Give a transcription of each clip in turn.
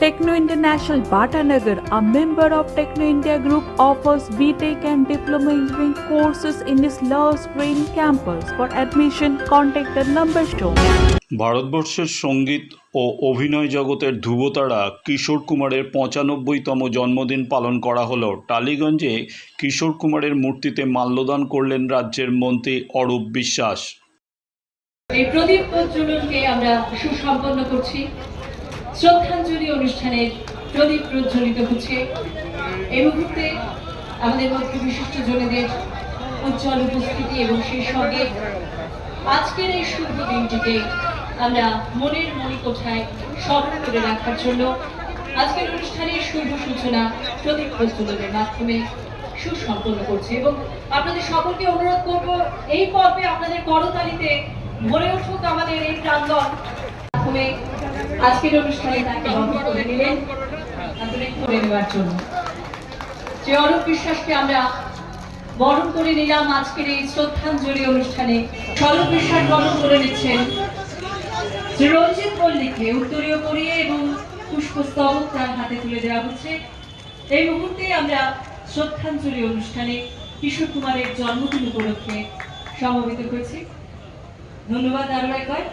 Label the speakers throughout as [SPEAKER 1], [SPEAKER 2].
[SPEAKER 1] Techno International Bhatanagar, a member of Techno India Group, offers BTEC and Diploma Engineering courses in its Love Green campus. For admission, contact the number shown.
[SPEAKER 2] ভারতবর্ষের সংগীত ও অভিনয় জগতের ধ্রুবতারা কিশোর কুমারের পঁচানব্বইতম জন্মদিন পালন করা হলো টালিগঞ্জে কিশোর কুমারের মূর্তিতে মাল্যদান করলেন রাজ্যের মন্ত্রী অরূপ বিশ্বাস
[SPEAKER 3] এই প্রদীপ প্রজ্বলনকে আমরা সুসম্পন্ন করছি শ্রদ্ধাঞ্জলি অনুষ্ঠানের প্রদীপ প্রজ্বলিত হচ্ছে। এই মুহূর্তে আমাদের মধ্যে বিশিষ্ট জনেদের উজ্জ্বল উপস্থিতি এবং সেই সঙ্গে আজকের এই শুভ দিনটিকে আমরা মনের মণিকোঠায় স্মরণ করে রাখার জন্য আজকের অনুষ্ঠানের শুভ সূচনা প্রদীপ প্রজ্বলনের মাধ্যমে সুসম্পন্ন করছে এবং আপনাদের সকলকে অনুরোধ করব, এই পর্বে আপনাদের করতালিতে ভরে উঠুক আমাদের এই প্রাঙ্গণ। মাধ্যমে আজকের অনুষ্ঠানে তাকে করে নেওয়ার জন্য। যে অরূপ বিশ্বাসকে আমরা বরণ করে নিলাম আজকের এই শ্রদ্ধাঞ্জলি অনুষ্ঠানে। স্বরূপ বিশ্বাস বরণ করে নিচ্ছেন রঞ্জিত উত্তরীয় এবং পুষ্পস্তবক তার হাতে তুলে দেওয়া হচ্ছে। এই মুহূর্তে আমরা শ্রদ্ধাঞ্জলি অনুষ্ঠানে কিশোর কুমারের জন্মদিন উপলক্ষে সমবেত হয়েছি। ধন্যবাদ আরও একবার।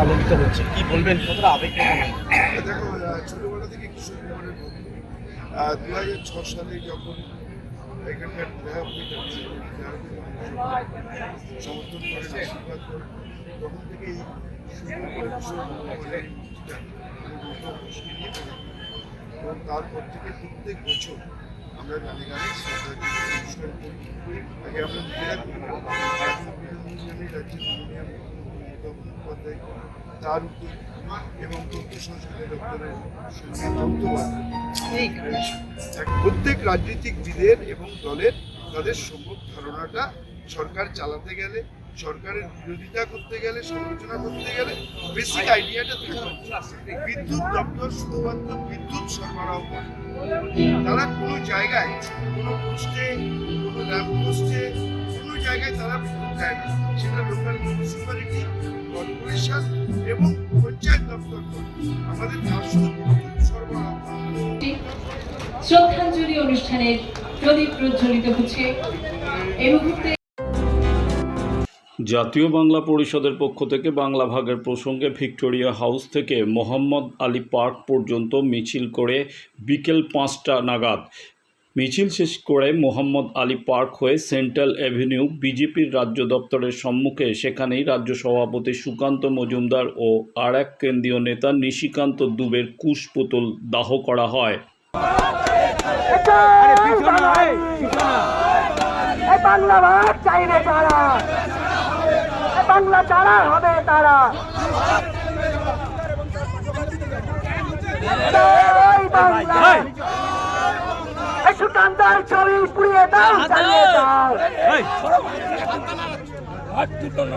[SPEAKER 4] পালনিত হচ্ছে। কি বলবেন? কতটা আবেগ
[SPEAKER 5] দেখো ছোটবেলা থেকে কিশোর কুমারের বন্ধু দু হাজার ছ সালে যখন এখানকার বিধায়ক হয়ে সমর্থন করেন আশীর্বাদ করেন তখন থেকেই শুরু করে কুমারের নিয়ে এবং তারপর থেকে প্রত্যেক বছর আমরা গানে গানে শ্রদ্ধাঞ্জলি অনুষ্ঠান করি। আগে আমরা নিজেরা করি এখন রাজ্যের তার উদ্যোগ এবং তথ্য সংস্কৃতি দপ্তরের প্রত্যেক রাজনৈতিকবিদের এবং দলের তাদের সম্যক ধারণাটা সরকার চালাতে গেলে সরকারের বিরোধিতা করতে গেলে সমালোচনা করতে গেলে বেসিক আইডিয়াটা থাকা। বিদ্যুৎ দপ্তর শুধুমাত্র বিদ্যুৎ সরবরাহ করে। তারা কোনো জায়গায় কোনো পোস্টে কোনো ল্যাম্প পোস্টে জায়গায় তারা বিদ্যুৎ দেয় না সেটা লোকাল মিউনিসিপ্যালিটি কর্পোরেশন এবং পঞ্চায়েত দপ্তর আমাদের সরবরাহ
[SPEAKER 3] শ্রদ্ধাঞ্জলি অনুষ্ঠানের প্রদীপ প্রজ্বলিত হচ্ছে। এই মুহূর্তে
[SPEAKER 2] জাতীয় বাংলা পরিষদের পক্ষ থেকে বাংলা ভাগের প্রসঙ্গে ভিক্টোরিয়া হাউস থেকে মোহাম্মদ আলী পার্ক পর্যন্ত মিছিল করে বিকেল পাঁচটা নাগাদ মিছিল শেষ করে মোহাম্মদ আলী পার্ক হয়ে সেন্ট্রাল অ্যাভিনিউ বিজেপির রাজ্য দপ্তরের সম্মুখে সেখানেই রাজ্য সভাপতি সুকান্ত মজুমদার ও আর এক কেন্দ্রীয় নেতা নিশিকান্ত দুবের কুশ পুতুল দাহ করা হয়
[SPEAKER 6] জয় বাংলা সুকান্তার ছবি পুড়িয়ে দাও চালিয়ে দাও।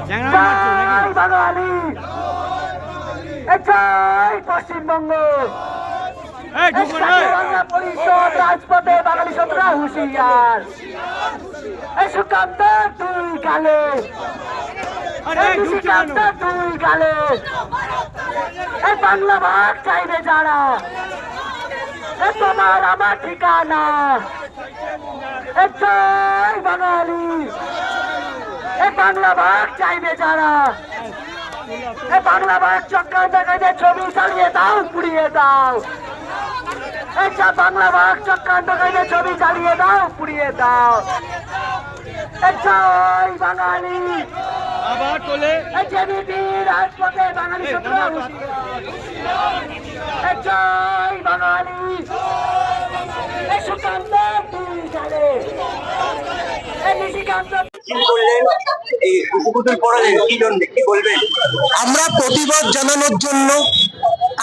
[SPEAKER 6] জয় বাঙালি। জয় পশ্চিমবঙ্গ। পরিষদ রাজপথে বাঙালি সতরা হুঁশিয়ার। এই সুকান্ত তুই গালে। এই সুকান্ত তুই গালে। এই বাংলা ভাগ চাইবে যারা। তোমার আমার ঠিকানা। জয় বাঙালি। এ বাংলা ভাগ চাইবে যারা। এ বাংলা ভাগ চক্রান্ত কাজে ছবি চালিয়ে দাও পুড়িয়ে দাও। এটা বাংলা ভাগ চক্রান্ত কাজে ছবি চালিয়ে দাও পুড়িয়ে দাও। জয় বাঙালি।
[SPEAKER 4] আবার তোলে।
[SPEAKER 6] জেবিপি রাজপথে বাঙালি সূত্র এ জয় বাঙালি।
[SPEAKER 7] আমরা প্রতিবাদ জানানোর জন্য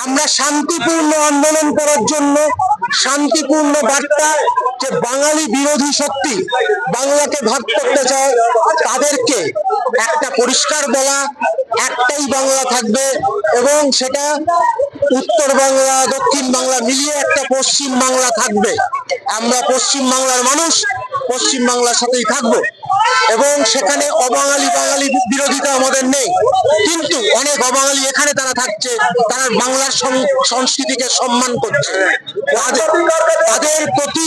[SPEAKER 7] আমরা শান্তিপূর্ণ আন্দোলন করার জন্য শান্তিপূর্ণ বার্তা যে বাঙালি বিরোধী শক্তি বাংলাকে ভাগ করতে চায় তাদেরকে একটা পরিষ্কার বলা একটাই বাংলা থাকবে এবং সেটা উত্তর বাংলা দক্ষিণ বাংলা মিলিয়ে একটা পশ্চিম বাংলা থাকবে। আমরা পশ্চিম বাংলার মানুষ পশ্চিম বাংলার সাথেই থাকব। এবং সেখানে অবাঙালি বাঙালি বিরোধিতা আমাদের নেই। কিন্তু অনেক অবাঙালি এখানে তারা থাকছে, তারা বাংলার সংস্কৃতিকে সম্মান করছে। তাদের প্রতি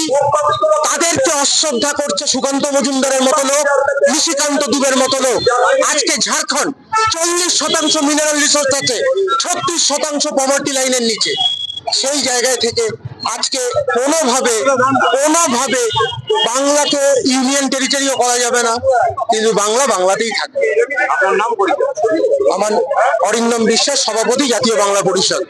[SPEAKER 7] তাদেরকে অশ্রদ্ধা করছে সুকান্ত মজুমদারের মতো লোক, নিশিকান্ত দুবের মতো লোক। আজকে ঝাড়খণ্ড চল্লিশ শতাংশ মিনারেল রিসোর্স আছে, ছত্রিশ শতাংশ পভার্টি লাইনের নিচে। সেই জায়গায় থেকে আজকে কোনোভাবে কোনোভাবে বাংলাকে ইউনিয়ন টেরিটরিও করা যাবে না কিন্তু বাংলা বাংলাতেই থাকবে।
[SPEAKER 8] আপনার নাম পরিচয়?
[SPEAKER 7] আমার অরিন্দম বিশ্বাস সভাপতি জাতীয় বাংলা পরিষদ।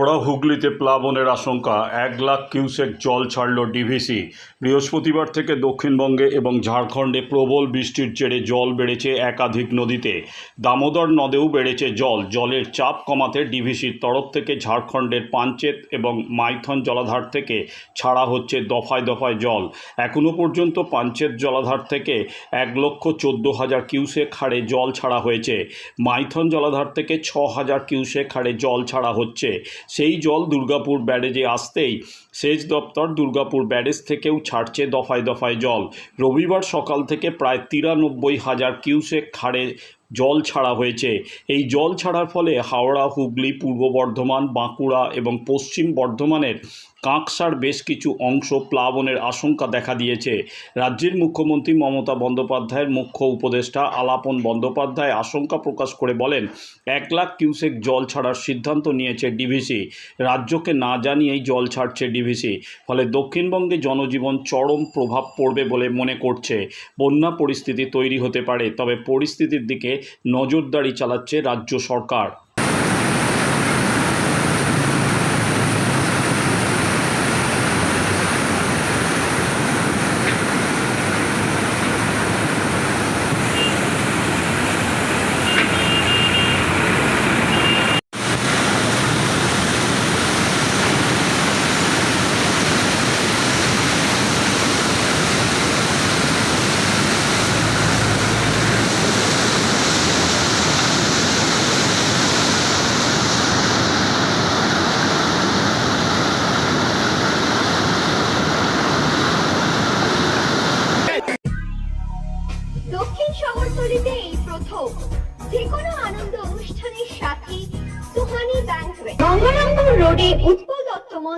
[SPEAKER 2] হাওড়া হুগলিতে প্লাবনের আশঙ্কা এক লাখ কিউসেক জল ছাড়ল ডিভিসি। বৃহস্পতিবার থেকে দক্ষিণবঙ্গে এবং ঝাড়খণ্ডে প্রবল বৃষ্টির জেরে জল বেড়েছে একাধিক নদীতে। দামোদর নদেও বেড়েছে জল। জলের চাপ কমাতে ডিভিসির তরফ থেকে ঝাড়খণ্ডের পাঞ্চেত এবং মাইথন জলাধার থেকে ছাড়া হচ্ছে দফায় দফায় জল। এখনও পর্যন্ত পাঞ্চেত জলাধার থেকে এক লক্ষ চোদ্দ হাজার কিউসেক হারে জল ছাড়া হয়েছে। মাইথন জলাধার থেকে ছ হাজার কিউসেক হারে জল ছাড়া হচ্ছে। সেই জল দুর্গাপুর ব্যারেজে আসতেই সেচ দপ্তর দুর্গাপুর ব্যারেজ থেকেও ছাড়ছে দফায় দফায় জল। রবিবার সকাল থেকে প্রায় তিরানব্বই হাজার কিউসেক খাড়ে জল ছাড়া হয়েছে। এই জল ছাড়ার ফলে হাওড়া, হুগলি, পূর্ব বর্ধমান, বাঁকুড়া এবং পশ্চিম বর্ধমানের কাঁকসার বেশ কিছু অংশ প্লাবনের আশঙ্কা দেখা দিয়েছে। রাজ্যের মুখ্যমন্ত্রী মমতা বন্দ্যোপাধ্যায়ের মুখ্য উপদেষ্টা আলাপন বন্দ্যোপাধ্যায় আশঙ্কা প্রকাশ করে বলেন, এক লাখ কিউসেক জল ছাড়ার সিদ্ধান্ত নিয়েছে ডিভিসি। রাজ্যকে না জানিয়েই জল ছাড়ছে ডিভিসি। ফলে দক্ষিণবঙ্গে জনজীবন চরম প্রভাব পড়বে বলে মনে করছে। বন্যা পরিস্থিতি তৈরি হতে পারে, তবে পরিস্থিতির দিকে নজরদারি চালাচ্ছে রাজ্য সরকার।